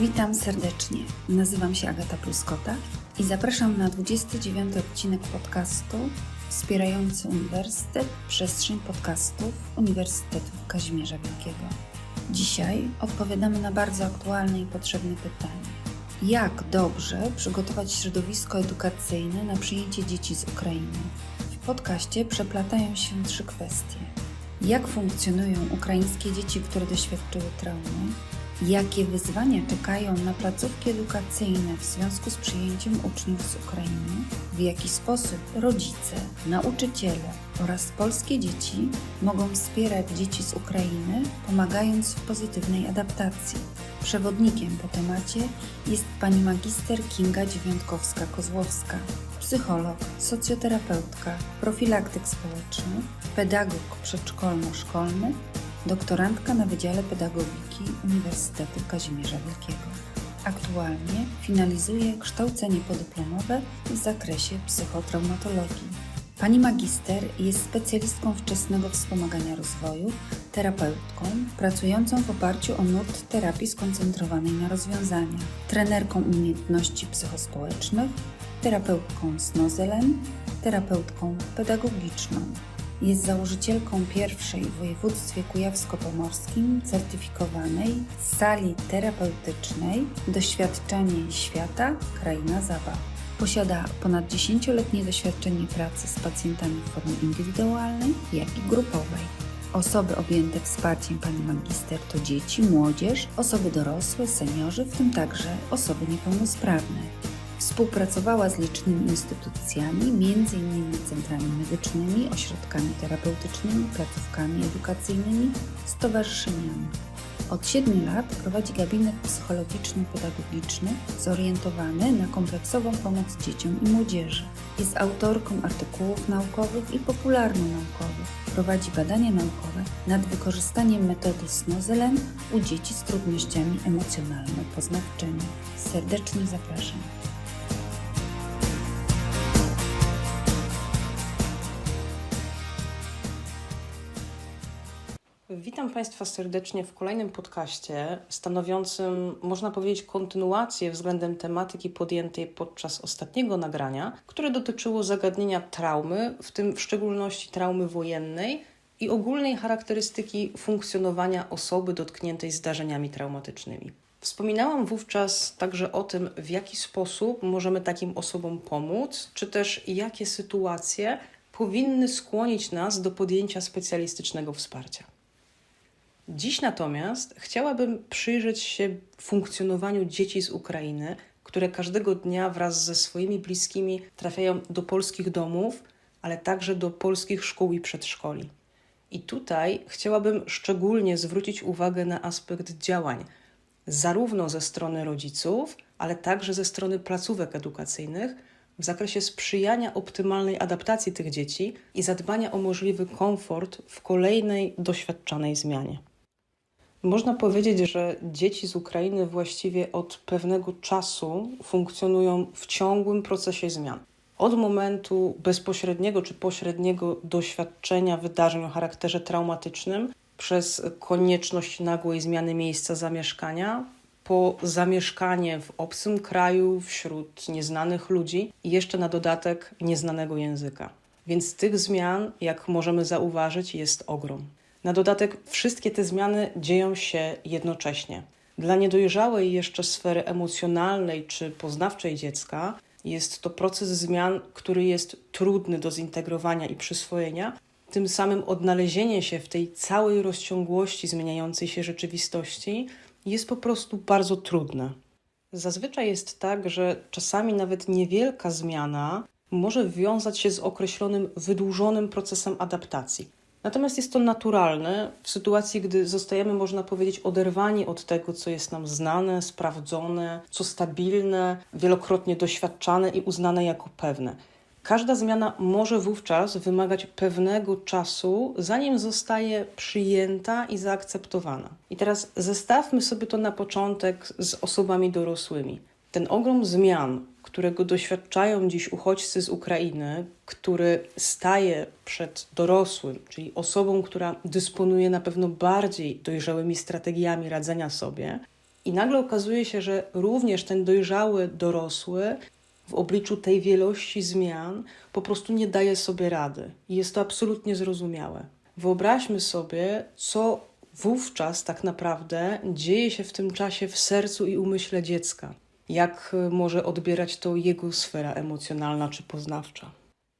Witam serdecznie. Nazywam się Agata Pluskota i zapraszam na 29 odcinek podcastu wspierający Uniwersytet Przestrzeń Podcastów Uniwersytetu Kazimierza Wielkiego. Dzisiaj odpowiadamy na bardzo aktualne i potrzebne pytanie. Jak dobrze przygotować środowisko edukacyjne na przyjęcie dzieci z Ukrainy? W podcaście przeplatają się trzy kwestie. Jak funkcjonują ukraińskie dzieci, które doświadczyły traumy? Jakie wyzwania czekają na placówki edukacyjne w związku z przyjęciem uczniów z Ukrainy? W jaki sposób rodzice, nauczyciele oraz polskie dzieci mogą wspierać dzieci z Ukrainy, pomagając w pozytywnej adaptacji? Przewodnikiem po temacie jest pani magister Kinga Dziewiątkowska-Kozłowska, psycholog, socjoterapeutka, profilaktyk społeczny, pedagog przedszkolno-szkolny, doktorantka na Wydziale Pedagogiki Uniwersytetu Kazimierza Wielkiego. Aktualnie finalizuje kształcenie podyplomowe w zakresie psychotraumatologii. Pani magister jest specjalistką wczesnego wspomagania rozwoju, terapeutką pracującą w oparciu o nurt terapii skoncentrowanej na rozwiązaniach, trenerką umiejętności psychospołecznych, terapeutką z Nozelen, terapeutką pedagogiczną. Jest założycielką pierwszej w województwie kujawsko-pomorskim certyfikowanej sali terapeutycznej Doświadczenie świata Kraina Zabaw. Posiada ponad 10-letnie doświadczenie pracy z pacjentami w formie indywidualnej, jak i grupowej. Osoby objęte wsparciem pani magister to dzieci, młodzież, osoby dorosłe, seniorzy, w tym także osoby niepełnosprawne. Współpracowała z licznymi instytucjami, m.in. centrami medycznymi, ośrodkami terapeutycznymi, placówkami edukacyjnymi, stowarzyszeniami. Od 7 lat prowadzi gabinet psychologiczno-pedagogiczny zorientowany na kompleksową pomoc dzieciom i młodzieży. Jest autorką artykułów naukowych i popularno-naukowych. Prowadzi badania naukowe nad wykorzystaniem metody Snozelen u dzieci z trudnościami emocjonalno-poznawczymi. Serdecznie zapraszam. Państwa serdecznie w kolejnym podcaście stanowiącym, można powiedzieć, kontynuację względem tematyki podjętej podczas ostatniego nagrania, które dotyczyło zagadnienia traumy, w tym w szczególności traumy wojennej i ogólnej charakterystyki funkcjonowania osoby dotkniętej zdarzeniami traumatycznymi. Wspominałam wówczas także o tym, w jaki sposób możemy takim osobom pomóc, czy też jakie sytuacje powinny skłonić nas do podjęcia specjalistycznego wsparcia. Dziś natomiast chciałabym przyjrzeć się funkcjonowaniu dzieci z Ukrainy, które każdego dnia wraz ze swoimi bliskimi trafiają do polskich domów, ale także do polskich szkół i przedszkoli. I tutaj chciałabym szczególnie zwrócić uwagę na aspekt działań, zarówno ze strony rodziców, ale także ze strony placówek edukacyjnych w zakresie sprzyjania optymalnej adaptacji tych dzieci i zadbania o możliwy komfort w kolejnej doświadczanej zmianie. Można powiedzieć, że dzieci z Ukrainy właściwie od pewnego czasu funkcjonują w ciągłym procesie zmian. Od momentu bezpośredniego czy pośredniego doświadczenia wydarzeń o charakterze traumatycznym, przez konieczność nagłej zmiany miejsca zamieszkania, po zamieszkanie w obcym kraju wśród nieznanych ludzi i jeszcze na dodatek nieznanego języka. Więc tych zmian, jak możemy zauważyć, jest ogrom. Na dodatek wszystkie te zmiany dzieją się jednocześnie. Dla niedojrzałej jeszcze sfery emocjonalnej czy poznawczej dziecka jest to proces zmian, który jest trudny do zintegrowania i przyswojenia. Tym samym odnalezienie się w tej całej rozciągłości zmieniającej się rzeczywistości jest po prostu bardzo trudne. Zazwyczaj jest tak, że czasami nawet niewielka zmiana może wiązać się z określonym wydłużonym procesem adaptacji. Natomiast jest to naturalne w sytuacji, gdy zostajemy, można powiedzieć, oderwani od tego, co jest nam znane, sprawdzone, co stabilne, wielokrotnie doświadczane i uznane jako pewne. Każda zmiana może wówczas wymagać pewnego czasu, zanim zostaje przyjęta i zaakceptowana. I teraz zestawmy sobie to na początek z osobami dorosłymi. Ten ogrom zmian, którego doświadczają dziś uchodźcy z Ukrainy, który staje przed dorosłym, czyli osobą, która dysponuje na pewno bardziej dojrzałymi strategiami radzenia sobie, I nagle okazuje się, że również ten dojrzały dorosły w obliczu tej wielości zmian po prostu nie daje sobie rady. I jest to absolutnie zrozumiałe. Wyobraźmy sobie, co wówczas tak naprawdę dzieje się w tym czasie w sercu i umyśle dziecka. Jak y, może odbierać to jego sfera emocjonalna czy poznawcza.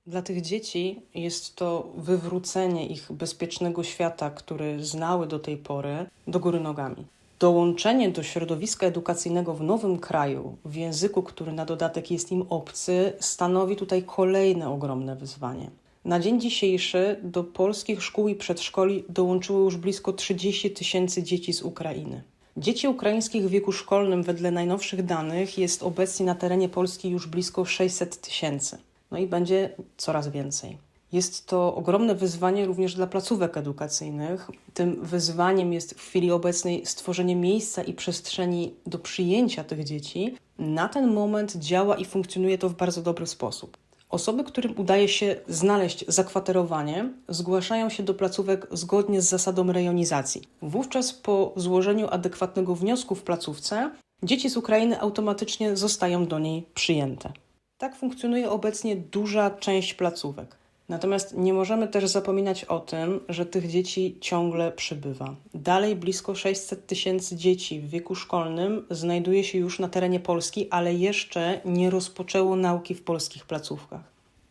Dla tych dzieci jest to wywrócenie ich bezpiecznego świata, który znały do tej pory, do góry nogami. Dołączenie do środowiska edukacyjnego w nowym kraju, w języku, który na dodatek jest im obcy, stanowi tutaj kolejne ogromne wyzwanie. Na dzień dzisiejszy do polskich szkół i przedszkoli dołączyło już blisko 30 tysięcy dzieci z Ukrainy. Dzieci ukraińskich w wieku szkolnym, wedle najnowszych danych, jest obecnie na terenie Polski już blisko 600 tysięcy. No i będzie coraz więcej. Jest to ogromne wyzwanie również dla placówek edukacyjnych. Tym wyzwaniem jest w chwili obecnej stworzenie miejsca i przestrzeni do przyjęcia tych dzieci. Na ten moment działa i funkcjonuje to w bardzo dobry sposób. Osoby, którym udaje się znaleźć zakwaterowanie, zgłaszają się do placówek zgodnie z zasadą rejonizacji. Wówczas po złożeniu adekwatnego wniosku w placówce, dzieci z Ukrainy automatycznie zostają do niej przyjęte. Tak funkcjonuje obecnie duża część placówek. Natomiast nie możemy też zapominać o tym, że tych dzieci ciągle przybywa. Dalej blisko 600 tysięcy dzieci w wieku szkolnym znajduje się już na terenie Polski, ale jeszcze nie rozpoczęło nauki w polskich placówkach.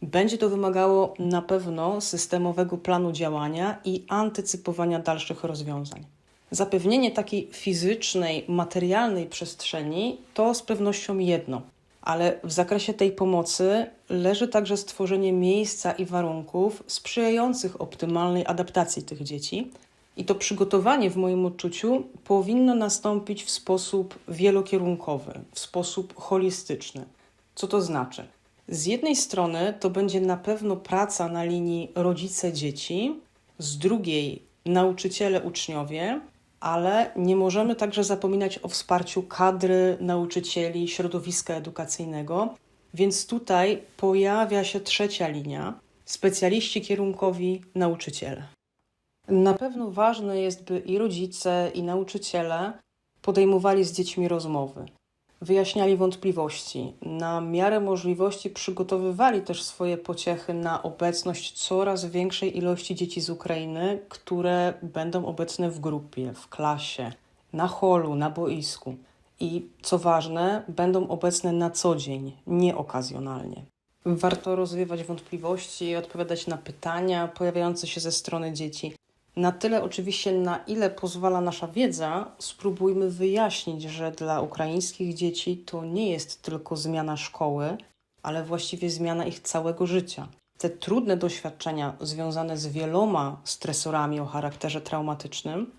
Będzie to wymagało na pewno systemowego planu działania i antycypowania dalszych rozwiązań. Zapewnienie takiej fizycznej, materialnej przestrzeni to z pewnością jedno, ale w zakresie tej pomocy leży także stworzenie miejsca i warunków sprzyjających optymalnej adaptacji tych dzieci. I to przygotowanie, w moim odczuciu, powinno nastąpić w sposób wielokierunkowy, w sposób holistyczny. Co to znaczy? Z jednej strony to będzie na pewno praca na linii rodzice-dzieci, z drugiej nauczyciele, uczniowie, ale nie możemy także zapominać o wsparciu kadry, nauczycieli, środowiska edukacyjnego, więc tutaj pojawia się trzecia linia. Specjaliści kierunkowi, nauczyciele. Na pewno ważne jest, by i rodzice, i nauczyciele podejmowali z dziećmi rozmowy, wyjaśniali wątpliwości, na miarę możliwości przygotowywali też swoje pociechy na obecność coraz większej ilości dzieci z Ukrainy, które będą obecne w grupie, w klasie, na holu, na boisku. I co ważne, będą obecne na co dzień, nie okazjonalnie. Warto rozwiewać wątpliwości i odpowiadać na pytania pojawiające się ze strony dzieci. Na tyle oczywiście, na ile pozwala nasza wiedza, spróbujmy wyjaśnić, że dla ukraińskich dzieci to nie jest tylko zmiana szkoły, ale właściwie zmiana ich całego życia. Te trudne doświadczenia związane z wieloma stresorami o charakterze traumatycznym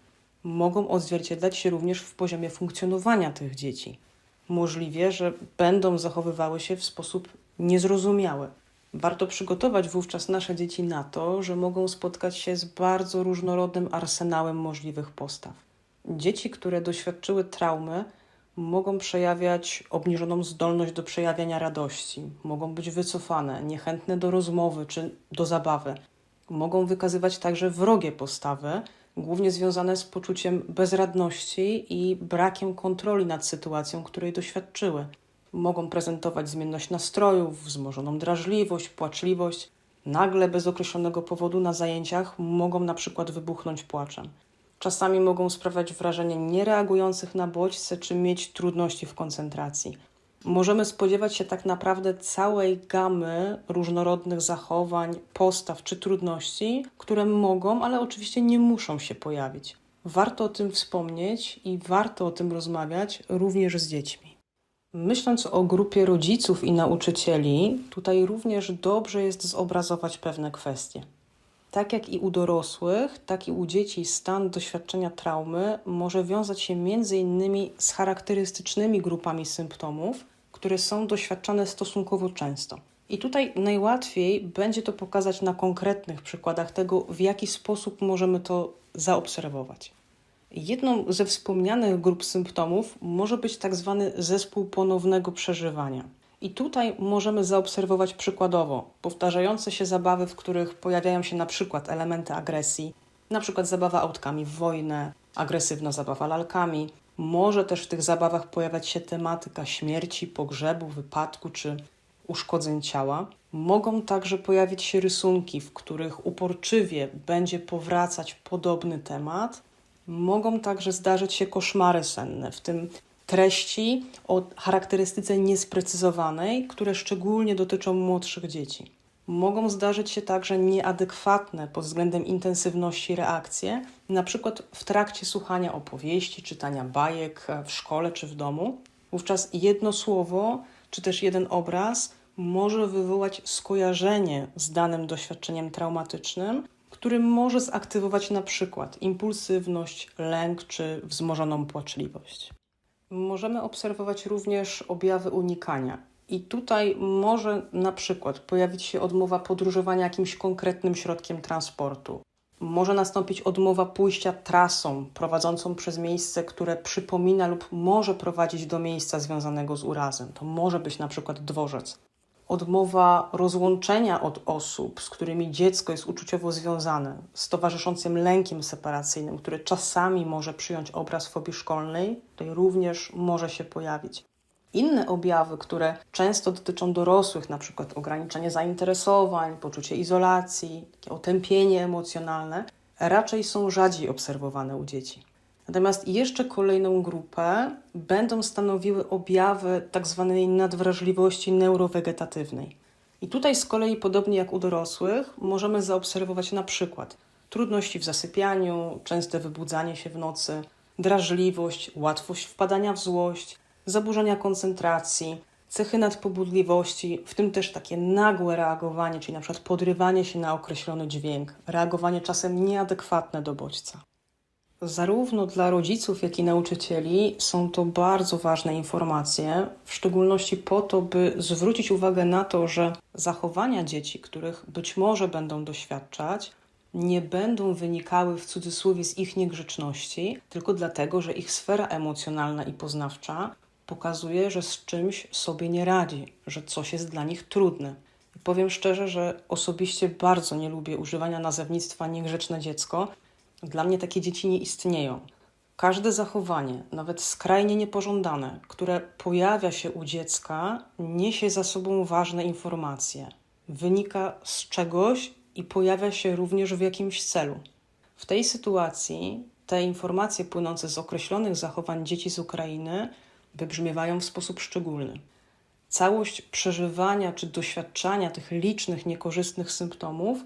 mogą odzwierciedlać się również w poziomie funkcjonowania tych dzieci. Możliwe, że będą zachowywały się w sposób niezrozumiały. Warto przygotować wówczas nasze dzieci na to, że mogą spotkać się z bardzo różnorodnym arsenałem możliwych postaw. Dzieci, które doświadczyły traumy, mogą przejawiać obniżoną zdolność do przejawiania radości, mogą być wycofane, niechętne do rozmowy czy do zabawy. Mogą wykazywać także wrogie postawy, głównie związane z poczuciem bezradności i brakiem kontroli nad sytuacją, której doświadczyły. Mogą prezentować zmienność nastrojów, wzmożoną drażliwość, płaczliwość. Nagle, bez określonego powodu na zajęciach, mogą na przykład wybuchnąć płaczem. Czasami mogą sprawiać wrażenie niereagujących na bodźce czy mieć trudności w koncentracji. Możemy spodziewać się tak naprawdę całej gamy różnorodnych zachowań, postaw czy trudności, które mogą, ale oczywiście nie muszą się pojawić. Warto o tym wspomnieć i warto o tym rozmawiać również z dziećmi. Myśląc o grupie rodziców i nauczycieli, tutaj również dobrze jest zobrazować pewne kwestie. Tak jak i u dorosłych, tak i u dzieci stan doświadczenia traumy może wiązać się między innymi z charakterystycznymi grupami symptomów, które są doświadczane stosunkowo często. I tutaj najłatwiej będzie to pokazać na konkretnych przykładach tego, w jaki sposób możemy to zaobserwować. Jedną ze wspomnianych grup symptomów może być tak zwany zespół ponownego przeżywania. I tutaj możemy zaobserwować przykładowo powtarzające się zabawy, w których pojawiają się na przykład elementy agresji, na przykład zabawa autkami w wojnę, agresywna zabawa lalkami, Może też w tych zabawach pojawiać się tematyka śmierci, pogrzebu, wypadku czy uszkodzeń ciała. Mogą także pojawić się rysunki, w których uporczywie będzie powracać podobny temat. Mogą także zdarzyć się koszmary senne, w tym treści o charakterystyce niesprecyzowanej, które szczególnie dotyczą młodszych dzieci. Mogą zdarzyć się także nieadekwatne pod względem intensywności reakcje, na przykład w trakcie słuchania opowieści, czytania bajek w szkole czy w domu. Wówczas jedno słowo czy też jeden obraz może wywołać skojarzenie z danym doświadczeniem traumatycznym, który może zaktywować na przykład impulsywność, lęk czy wzmożoną płaczliwość. Możemy obserwować również objawy unikania. I tutaj może na przykład pojawić się odmowa podróżowania jakimś konkretnym środkiem transportu. Może nastąpić odmowa pójścia trasą prowadzącą przez miejsce, które przypomina lub może prowadzić do miejsca związanego z urazem. To może być na przykład dworzec. Odmowa rozłączenia od osób, z którymi dziecko jest uczuciowo związane, z towarzyszącym lękiem separacyjnym, który czasami może przyjąć obraz fobii szkolnej, tutaj również może się pojawić. Inne objawy, które często dotyczą dorosłych, przykład ograniczenie zainteresowań, poczucie izolacji, takie otępienie emocjonalne, raczej są rzadziej obserwowane u dzieci. Natomiast jeszcze kolejną grupę będą stanowiły objawy tzw. nadwrażliwości neurowegetatywnej. I tutaj z kolei, podobnie jak u dorosłych, możemy zaobserwować na przykład trudności w zasypianiu, częste wybudzanie się w nocy, drażliwość, łatwość wpadania w złość, zaburzenia koncentracji, cechy nadpobudliwości, w tym też takie nagłe reagowanie, czyli na przykład podrywanie się na określony dźwięk, reagowanie czasem nieadekwatne do bodźca. Zarówno dla rodziców, jak i nauczycieli są to bardzo ważne informacje, w szczególności po to, by zwrócić uwagę na to, że zachowania dzieci, których być może będą doświadczać, nie będą wynikały w cudzysłowie z ich niegrzeczności, tylko dlatego, że ich sfera emocjonalna i poznawcza pokazuje, że z czymś sobie nie radzi, że coś jest dla nich trudne. Powiem szczerze, że osobiście bardzo nie lubię używania nazewnictwa niegrzeczne dziecko. Dla mnie takie dzieci nie istnieją. Każde zachowanie, nawet skrajnie niepożądane, które pojawia się u dziecka, niesie za sobą ważne informacje. Wynika z czegoś i pojawia się również w jakimś celu. W tej sytuacji te informacje płynące z określonych zachowań dzieci z Ukrainy wybrzmiewają w sposób szczególny. Całość przeżywania czy doświadczania tych licznych niekorzystnych symptomów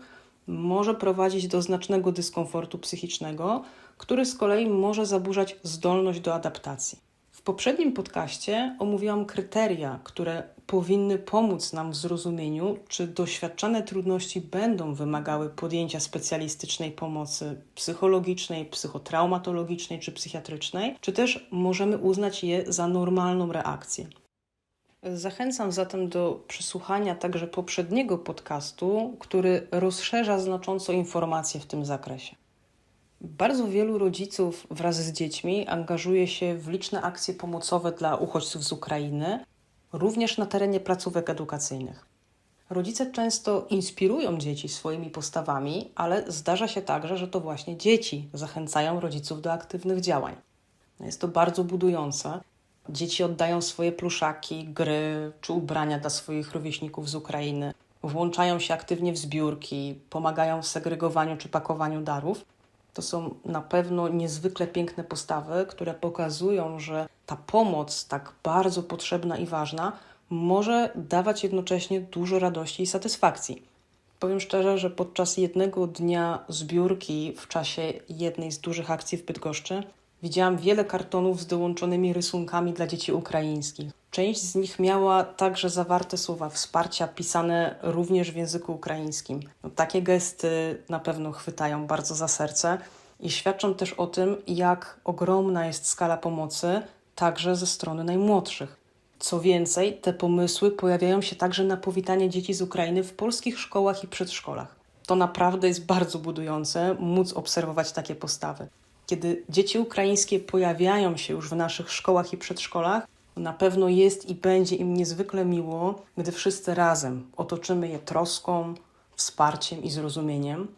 może prowadzić do znacznego dyskomfortu psychicznego, który z kolei może zaburzać zdolność do adaptacji. W poprzednim podcaście omówiłam kryteria, które powinny pomóc nam w zrozumieniu, czy doświadczane trudności będą wymagały podjęcia specjalistycznej pomocy psychologicznej, psychotraumatologicznej czy psychiatrycznej, czy też możemy uznać je za normalną reakcję. Zachęcam zatem do przesłuchania także poprzedniego podcastu, który rozszerza znacząco informacje w tym zakresie. Bardzo wielu rodziców wraz z dziećmi angażuje się w liczne akcje pomocowe dla uchodźców z Ukrainy, również na terenie placówek edukacyjnych. Rodzice często inspirują dzieci swoimi postawami, ale zdarza się także, że to właśnie dzieci zachęcają rodziców do aktywnych działań. Jest to bardzo budujące. Dzieci oddają swoje pluszaki, gry czy ubrania dla swoich rówieśników z Ukrainy, włączają się aktywnie w zbiórki, pomagają w segregowaniu czy pakowaniu darów. To są na pewno niezwykle piękne postawy, które pokazują, że ta pomoc, tak bardzo potrzebna i ważna, może dawać jednocześnie dużo radości i satysfakcji. Powiem szczerze, że podczas jednego dnia zbiórki w czasie jednej z dużych akcji w Bydgoszczy widziałam wiele kartonów z dołączonymi rysunkami dla dzieci ukraińskich. Część z nich miała także zawarte słowa wsparcia pisane również w języku ukraińskim. No, takie gesty na pewno chwytają bardzo za serce i świadczą też o tym, jak ogromna jest skala pomocy także ze strony najmłodszych. Co więcej, te pomysły pojawiają się także na powitanie dzieci z Ukrainy w polskich szkołach i przedszkolach. To naprawdę jest bardzo budujące móc obserwować takie postawy. Kiedy dzieci ukraińskie pojawiają się już w naszych szkołach i przedszkolach, na pewno jest i będzie im niezwykle miło, gdy wszyscy razem otoczymy je troską, wsparciem i zrozumieniem.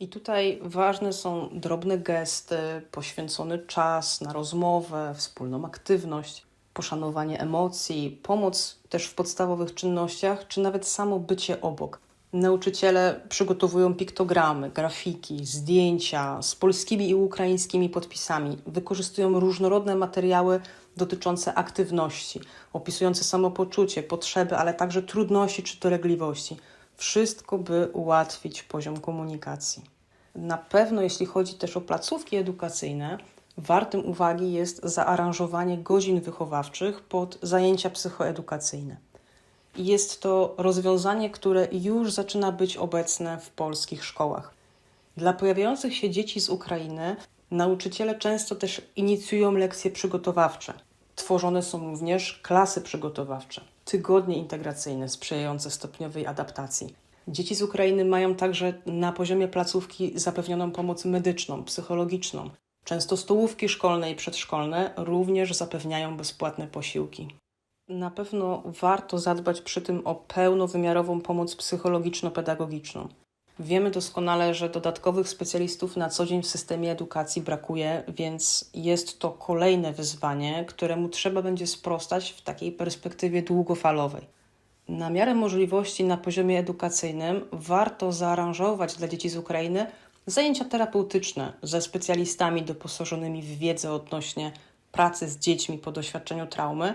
I tutaj ważne są drobne gesty, poświęcony czas na rozmowę, wspólną aktywność, poszanowanie emocji, pomoc też w podstawowych czynnościach, czy nawet samo bycie obok. Nauczyciele przygotowują piktogramy, grafiki, zdjęcia z polskimi i ukraińskimi podpisami. Wykorzystują różnorodne materiały dotyczące aktywności, opisujące samopoczucie, potrzeby, ale także trudności czy dolegliwości. Wszystko, by ułatwić poziom komunikacji. Na pewno, jeśli chodzi też o placówki edukacyjne, wartym uwagi jest zaaranżowanie godzin wychowawczych pod zajęcia psychoedukacyjne. Jest to rozwiązanie, które już zaczyna być obecne w polskich szkołach. Dla pojawiających się dzieci z Ukrainy nauczyciele często też inicjują lekcje przygotowawcze. Tworzone są również klasy przygotowawcze, tygodnie integracyjne sprzyjające stopniowej adaptacji. Dzieci z Ukrainy mają także na poziomie placówki zapewnioną pomoc medyczną, psychologiczną. Często stołówki szkolne i przedszkolne również zapewniają bezpłatne posiłki. Na pewno warto zadbać przy tym o pełnowymiarową pomoc psychologiczno-pedagogiczną. Wiemy doskonale, że dodatkowych specjalistów na co dzień w systemie edukacji brakuje, więc jest to kolejne wyzwanie, któremu trzeba będzie sprostać w takiej perspektywie długofalowej. Na miarę możliwości na poziomie edukacyjnym warto zaaranżować dla dzieci z Ukrainy zajęcia terapeutyczne ze specjalistami doposażonymi w wiedzę odnośnie pracy z dziećmi po doświadczeniu traumy,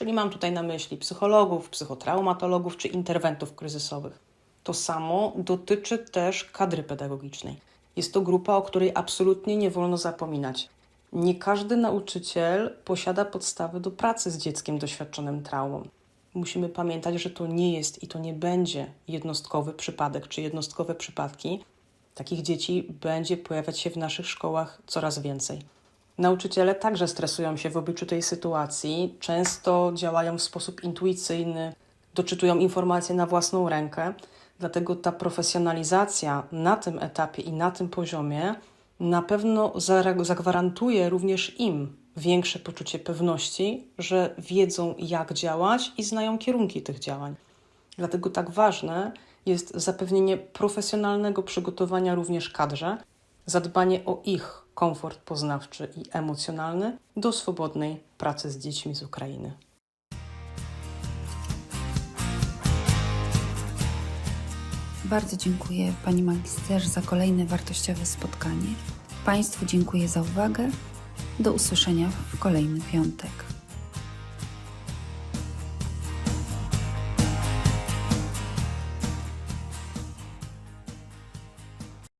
czyli mam tutaj na myśli psychologów, psychotraumatologów czy interwentów kryzysowych. To samo dotyczy też kadry pedagogicznej. Jest to grupa, o której absolutnie nie wolno zapominać. Nie każdy nauczyciel posiada podstawy do pracy z dzieckiem doświadczonym traumą. Musimy pamiętać, że to nie jest i to nie będzie jednostkowy przypadek czy jednostkowe przypadki. Takich dzieci będzie pojawiać się w naszych szkołach coraz więcej. Nauczyciele także stresują się w obliczu tej sytuacji, często działają w sposób intuicyjny, doczytują informacje na własną rękę, dlatego ta profesjonalizacja na tym etapie i na tym poziomie na pewno zagwarantuje również im większe poczucie pewności, że wiedzą, jak działać i znają kierunki tych działań. Dlatego tak ważne jest zapewnienie profesjonalnego przygotowania również kadrze, zadbanie o ich komfort poznawczy i emocjonalny do swobodnej pracy z dziećmi z Ukrainy. Bardzo dziękuję Pani Magister za kolejne wartościowe spotkanie. Państwu dziękuję za uwagę. Do usłyszenia w kolejny piątek.